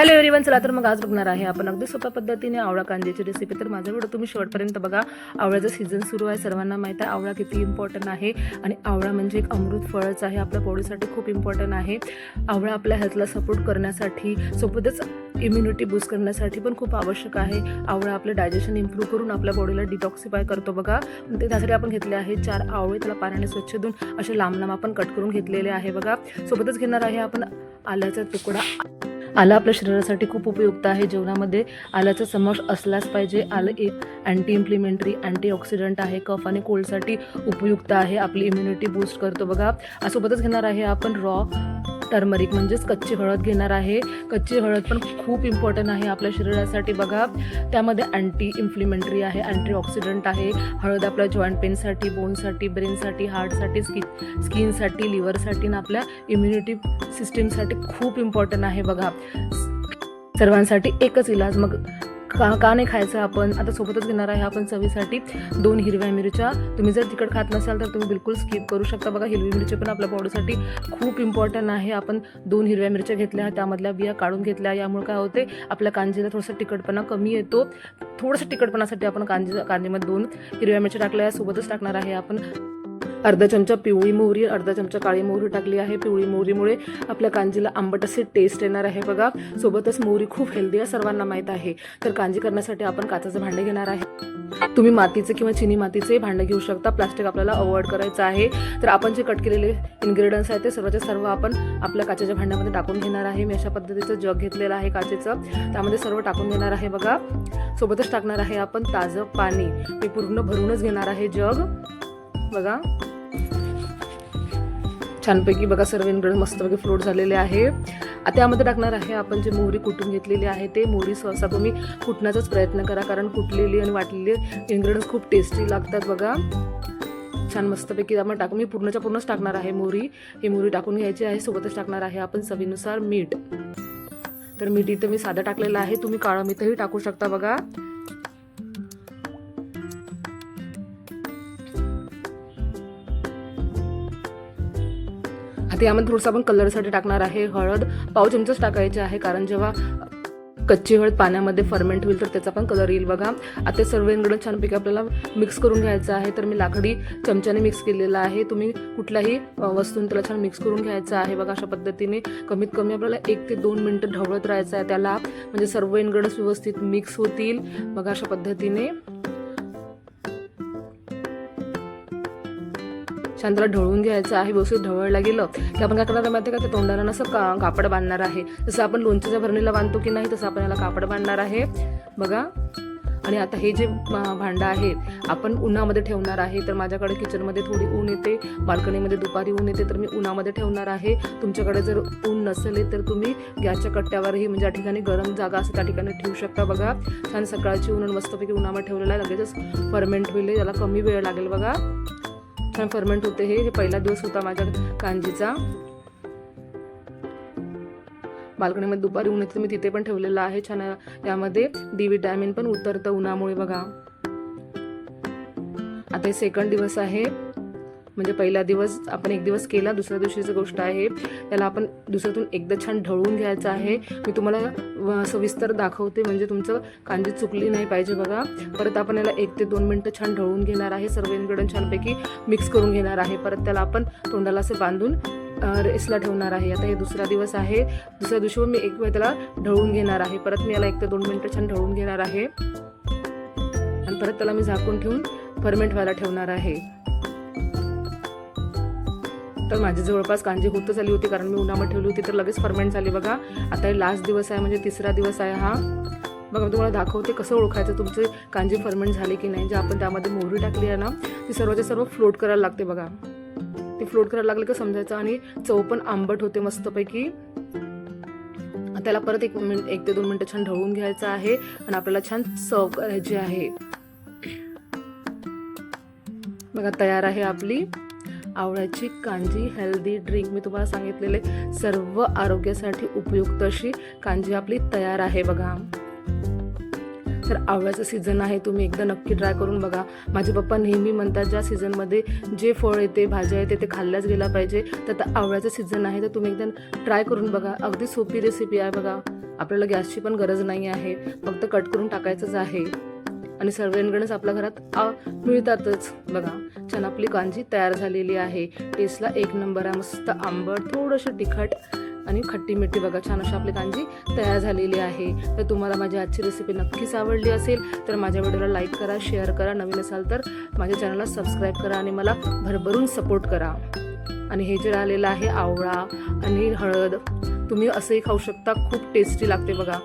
Hello everyone चला तर मग आज बघणार आहे आपण अगदी सोप्या पद्धतीने आवळा कांद्याची रेसिपी तर माझा व्हिडिओ तुम्ही शेवटपर्यंत बघा. आवळ्याचं सीझन सुरू आहे सर्वांना माहीत आहे आवळा किती इम्पॉर्टंट आहे. आणि आवळा म्हणजे एक अमृत फळच आहे आपल्या बॉडीसाठी खूप इम्पॉर्टंट आहे. आवळा आपल्या हेल्थला सपोर्ट करण्यासाठी सोबतच इम्युनिटी बूस्ट करण्यासाठी पण खूप आवश्यक आहे. आवळा आपलं डायजेशन इम्प्रूव्ह करून आपल्या बॉडीला डिटॉक्सिफाय करतो बघा. ते त्यासाठी आपण घेतले आहे चार आवळे त्याला पाण्याने स्वच्छ धुवून असे लांब लांब आपण कट करून घेतलेले आहे बघा. सोबतच घेणार आहे आपण आल्याचा तुकडा. आलं आपल्या शरीरासाठी खूप उपयुक्त आहे. जेवणामध्ये आल्याचा समावेश असलाच पाहिजे. आलं एक अँटी इम्प्लिमेंटरी अँटीऑक्सिडंट आहे. कफ आणि कोल्डसाठी उपयुक्त आहे. आपली इम्युनिटी बूस्ट करतो. बघा सोबतच घेणार आहे आपण रॉ टर्मरिक म्हणजेच कच्ची हळद घेणार आहे. कच्ची हळद पण खूप इम्पॉर्टंट आहे आपल्या शरीरासाठी. बघा त्यामध्ये अँटी इन्फ्लिमेंटरी आहे अँटीऑक्सिडंट आहे. हळद आपल्या जॉईंट पेनसाठी बोनसाठी ब्रेनसाठी हार्टसाठी स्किन स्किनसाठी लिव्हरसाठी आणि आपल्या इम्युनिटी सिस्टीमसाठी खूप इम्पॉर्टंट आहे बघा. सर्वांसाठी एकच इलाज. मग का का नाही खायचं आपण? आता सोबतच घेणार आहे आपण चवीसाठी दोन हिरव्या मिरच्या. तुम्ही जर तिखट खात नसाल तर तुम्ही बिलकुल स्किप करू शकता. बघा हिरवी मिरची पण आपल्या बॉडीसाठी खूप इम्पॉर्टंट आहे. आपण दोन हिरव्या मिरच्या घेतल्या त्यामधल्या बिया काढून घेतल्या. यामुळे काय होते आपल्या कांजीला थोडासा तिखटपणा कमी येतो. थोडंसं तिखटपणासाठी आपण कांजी कांजीमध्ये दोन हिरव्या मिरच्या टाकल्या. सोबतच टाकणार आहे आपण अर्धा चमचा पिवळी मोहरी अर्धा चमचा काळी मोहरी टाकली आहे. पिवळी मोहरीमुळे आपल्या कांजीला आंबट असे टेस्ट येणार आहे बघा. सोबतच मोहरी खूप हेल्दी आहे सर्वांना माहीत आहे. तर कांजी करण्यासाठी आपण काचाचं भांडे घेणार आहे. तुम्ही मातीचे किंवा चिनी मातीचे भांडे घेऊ शकता. प्लास्टिक आपल्याला अवॉइड करायचं आहे. तर आपण जे कट केलेले इन्ग्रेडियंट्स आहेत ते सर्वच्या सर्व आपण आपल्या काचेच्या भांड्यामध्ये टाकून घेणार आहे. मी अशा पद्धतीचं जग घेतलेलं आहे काचेचं. त्यामध्ये सर्व टाकून घेणार आहे बघा. सोबतच टाकणार आहे आपण ताजं पाणी. मी पूर्ण भरूनच घेणार आहे जग. बघा. छानपैकी बघा सर्व इन्ग्रेडियंट मस्तपैकी फ्लोट झालेले आहे. आता त्यामध्ये टाकणार आहे आपण जे मोहरी कुटून घेतलेली आहे ते मोहरी सहसा तुम्ही कुटण्याचाच प्रयत्न करा कारण कुटलेली आणि वाटलेली इन्ग्रेडियंट्स खूप टेस्टी लागतात बघा. छान मस्तपैकी आपण टाकून मी पूर्णच्या पूर्णच टाकणार आहे मोहरी. ही मोहरी टाकून घ्यायची आहे सोबतच टाकणार आहे आपण चवीनुसार मीठ. तर मीठ इथं मी साधं टाकलेलं आहे. तुम्ही काळं मीठही टाकू शकता बघा. तर यामध्ये थोडंसं आपण कलरसाठी टाकणार आहे हळद. पाव चमचाच टाकायचे आहे कारण जेव्हा कच्ची हळद पाण्यामध्ये फर्मेंट होईल तर त्याचा पण कलर येईल. बघा आता सर्व इन्ग्रेडियंट छानपैकी आपल्याला मिक्स करून घ्यायचं आहे. तर मी लाकडी चमच्याने मिक्स केलेला आहे. तुम्ही कुठल्याही वस्तून त्याला छान मिक्स करून घ्यायचं आहे. बघा अशा पद्धतीने कमीत कमी आपल्याला एक ते दोन मिनटं ढवळत राहायचं आहे त्याला. म्हणजे सर्व इन्ग्रेडियंट्स व्यवस्थित मिक्स होतील. बघा अशा पद्धतीने. छान त्याला ढवळून घ्यायचं आहे व्यवस्थित ढवळलं गेलं की आपण काय करणार माहिती आहे का? ते तोंडाला असं का कापड बांधणार आहे. जसं आपण लोणच्याच्या भरणीला बांधतो की नाही तसं आपण याला कापड बांधणार आहे. बघा. आणि आता हे जे भांडं आहे आपण उन्हामध्ये ठेवणार आहे तर माझ्याकडे किचनमध्ये थोडी ऊन येते बाल्कनीमध्ये दुपारी ऊन येते तर मी उन्हामध्ये ठेवणार आहे. तुमच्याकडे जर ऊन नसेल तर तुम्ही गॅसच्या कट्ट्यावरही म्हणजे ज्या ठिकाणी गरम जागा असते त्या ठिकाणी ठेवू शकता. बघा. छान सकाळची ऊन मस्तपैकी उन्हामध्ये ठेवलेला आहे. लगेचच फर्मेंट होईल याला कमी वेळ लागेल बघा. छान फर्मेंट होते हे. पहिला दिवस होता माझ्या कांजीचा. बाल्कनीमध्ये दुपारी ऊन येते मी तिथे पण ठेवलेलं आहे छान. यामध्ये डी विटॅमिन पण उतरतं उन्हामुळे बघा. आता हे सेकंड दिवस आहे. म्हणजे पहिला दिवस आपण एक दिवस केला दुसऱ्या दिवशीची गोष्ट आहे त्याला आपण दुसऱ्यातून एकदा छान ढवळून घ्यायचं आहे. मी तुम्हाला व- सविस्तर दाखवते म्हणजे तुमचं कांजी चुकली नाही पाहिजे बघा. परत आपण याला एक ते दोन मिनटं छान ढवळून घेणार आहे सर्व इन्ग्रेडियंट छानपैकी मिक्स करून घेणार आहे. परत त्याला आपण तोंडाला असे बांधून रेसला ठेवणार आहे. आता हे दुसरा दिवस आहे. दुसऱ्या दिवशीवर मी एक वेळ त्याला ढवळून घेणार आहे. परत मी याला एक ते दोन मिनटं छान ढवळून घेणार आहे. आणि परत त्याला मी झाकून ठेवून फर्मेंट व्हायला ठेवणार आहे. तर माझी जवळपास कांजी होतच आली होती कारण मी उन्हामध्ये ठेवली होती तर लगेच फर्मेंट झाली बघा. आता हे लास्ट दिवस आहे म्हणजे तिसरा दिवस आहे हा. बघा मी तुम्हाला दाखवते कसं ओळखायचं तुमचे कांजी फर्मेंट झाले की नाही जे आपण त्यामध्ये मोहरी टाकली आहे ना ती सर्वच्या सर्व फ्लोट करायला लागते बघा. ती फ्लोट करायला लागले का समजायचं? आणि चव पण आंबट होते मस्तपैकी. त्याला परत एक मिनिट एक ते दोन मिनटं छान ढवळून घ्यायचं आहे आणि आपल्याला छान सर्व करायची आहे. बघा तयार आहे आपली. आवळ्याची कांजी हेल्दी ड्रिंक मी तुम्हाला सांगितलेले सर्व आरोग्यासाठी उपयुक्त अशी कांजी आपली तयार आहे बघा. तर आवळ्याचं सीझन आहे तुम्ही एकदा नक्की ट्राय करून बघा. माझे पप्पा नेहमी म्हणतात ज्या सीझनमध्ये जे फळ येते भाज्या येते ते खाल्ल्याच गेला पाहिजे. तर आता आवळ्याचं सीझन आहे तर तुम्ही एकदा ट्राय करून बघा. अगदी सोपी रेसिपी आहे बघा. आपल्याला गॅसची पण गरज नाही आहे. फक्त कट करून टाकायचंच आहे. आणि सर्वांकडेच आपल्या घरात मिळतातच बघा. छान आपली कांजी तयार झालेली आहे. टेस्टला एक नंबर आहे. मस्त आंबट थोडंसं तिखट आणि खट्टी मिठी बघा छान अशी आपली कांजी तयार झालेली आहे. तर तुम्हाला माझी आजची रेसिपी नक्कीच आवडली असेल तर माझ्या व्हिडिओला लाईक करा शेअर करा. नवीन असाल तर माझ्या चॅनलला सबस्क्राईब करा आणि मला भरभरून सपोर्ट करा. आणि हे जे राहिलेलं आहे आवळा आणि हळद तुम्ही असंही खाऊ शकता. खूप टेस्टी लागते बघा.